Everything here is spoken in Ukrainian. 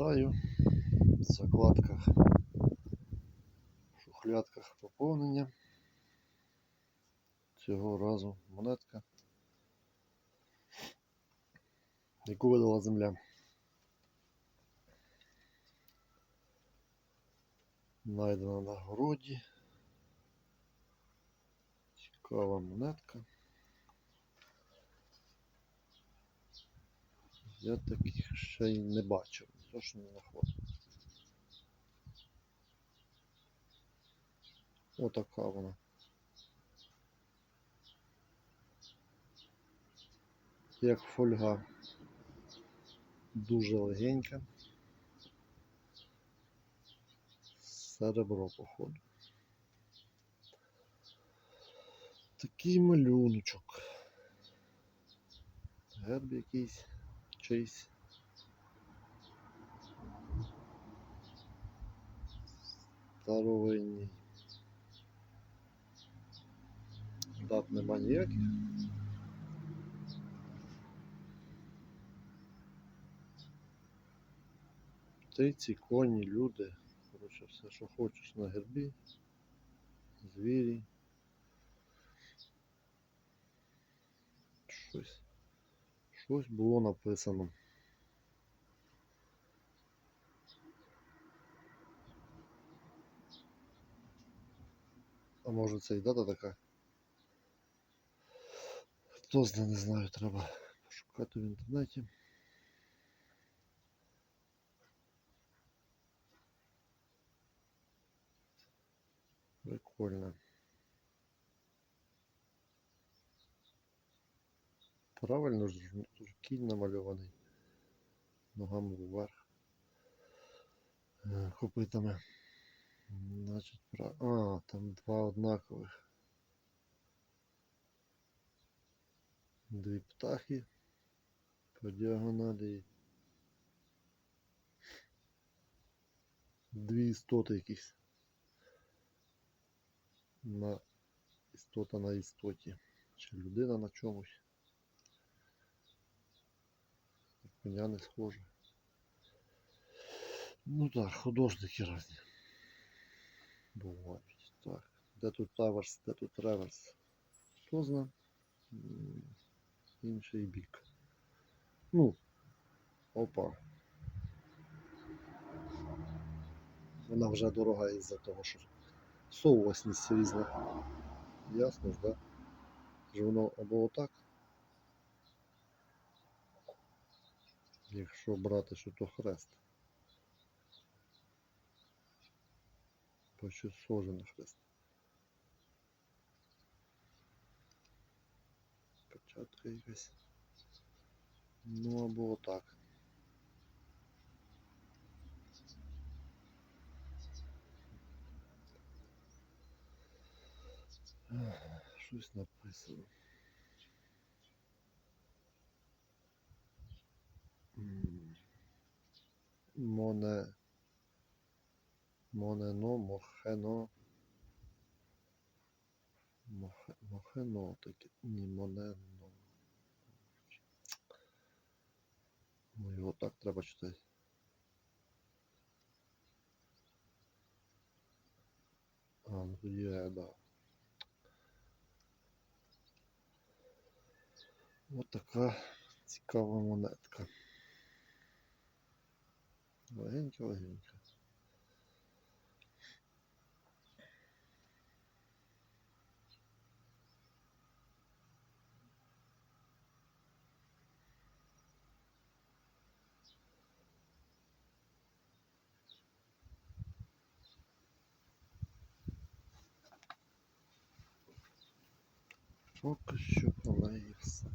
Вітаю в закладках, в шухлядках поповнення. Цього разу монетка, яку видала земля. Найдена на городі. Цікава монетка. Я таких ще й не бачив, то що не знаходив. Отака вона. Як фольга. Дуже легенька. Серебро, походу. Такий малюночок. Герб якийсь чийсь. Старовинний. Дат нема ніяких. Птиці, коні, люди. Коротше, все, що хочеш на гербі. Звірі. Щось. Щось було написано. А може це і дата така? Хто знає, не знаю, треба пошукати в інтернеті. Прикольно. Правильно кінь намальований. Ногами вверх. Е, Копитами. Значить, пра... А, там два однакових. Дві птахи по діагоналі. Дві істоти якісь. На істота на істоті. Чи людина на чомусь. Коня не схоже. Ну так, художники різні. Бувають. Так. Де тут аверс, де тут реверс. Хто? Інший бік. Ну. Опа. Вона вже дорога із-за того, що совісність різна. Ясно ж, да? Що воно або отак. Якщо брати, що то хрест. Почти схоже на хрест. Початка якась. Ну або отак. Щось написано. Моне. Монено, мохено. Мохе, мохено таке. Ні, монено. Ну його так треба читати. А, ну тоді я, да. Ось така цікава монетка. Легенька, Поки що все.